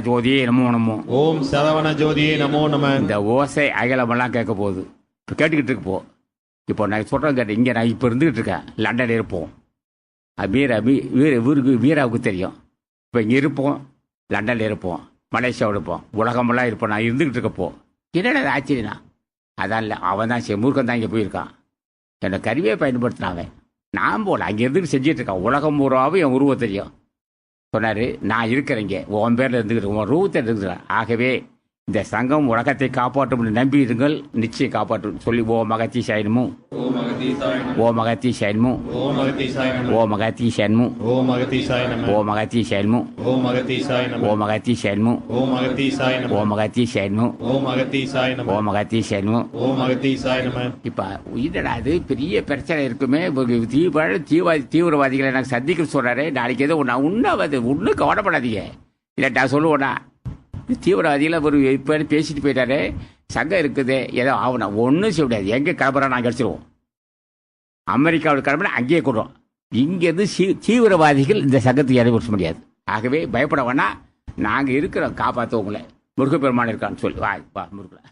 ஜோதியே நமோ நமோ ஓம் சரவண ஜோதியே நமோ நம. இந்த ஓசை அகலமெல்லாம் கேட்க போகுது. இப்போ கேட்டுக்கிட்டு இருக்கு போ இப்போ நான் சொல்கிறேன் கேட்டு இங்கே நான் இப்போ இருந்துகிட்டு இருக்கேன். லண்டன் இருப்போம். வீர வீ- வீர இவருக்கு வீராவுக்கு தெரியும். இப்போ இங்கே இருப்போம். லண்டனில் இருப்போம். மலேசியாவில் இருப்போம். உலகமெல்லாம் இருப்போம். நான் இருந்துகிட்டு இருக்கப்போ. என்னடா ஆச்சரியனா அதான் இல்லை. அவன் தான் மூர்க்கம் தான் இங்கே போயிருக்கான். என்னை கருவியை பயன்படுத்தினான் அவன். நான் போல. அங்கே இருந்துட்டு செஞ்சுட்டு இருக்கான். உலகம் பூராவும் என் உருவம் தெரியும். சொன்னார் நான் இருக்கிறேங்க உன் பேரில் இருந்துக்கிட்டு உன் ரூபத்தில் இருந்துக்கிறேன். ஆகவே இந்த சங்கம் உலகத்தை காப்பாற்றும் நம்பி இருங்கள் நிச்சயம் காப்பாற்றும் சொல்லி ஓ மகத்தி சைனமும் ஓ மகத்தி நம ஓ மகத்தி சைனமும் ஓம் அகத்தீசாய நம ஓ மகத்தி சைனமும் ஓம் அகத்தீசாய நம ஓ மகத்தி சைனமும் ஓம் அகத்தீசாய நம ஓ மகத்தி சைனமும் ஓம் அகத்தீசாய நம ஓ மகத்தி சைனமும் ஓம் அகத்தீசாய நம இப்ப உயிரிடா அது பெரிய பிரச்சனை இருக்குமே தீவிர தீவிர தீவிரவாதிகளை எனக்கு சந்திக்க சொல்றாரு நாளைக்கு உன்ன அது ஒன்றும் கவலைப்படாதீங்க இல்லை நான் சொல்லுவேனா தீவிரவாதிகளை ஒரு இப்போ பேசிட்டு போயிட்டாரு சங்கம் இருக்குது ஏதோ ஆகணும் ஒன்றும் செய்ய முடியாது. எங்கே கிளம்புறோம் நாங்கள் அடிச்சிருவோம். அமெரிக்காவில் கிளம்புனா அங்கேயே கொடுறோம். இங்கேருந்து சீ தீவிரவாதிகள் இந்த சங்கத்தை இடைபெற முடியாது. ஆகவே பயப்பட வேணா நாங்கள் இருக்கிறோம் காப்பாற்ற உங்களை. முருகப்பெருமான் இருக்கான்னு சொல்லி வா வா முருகலை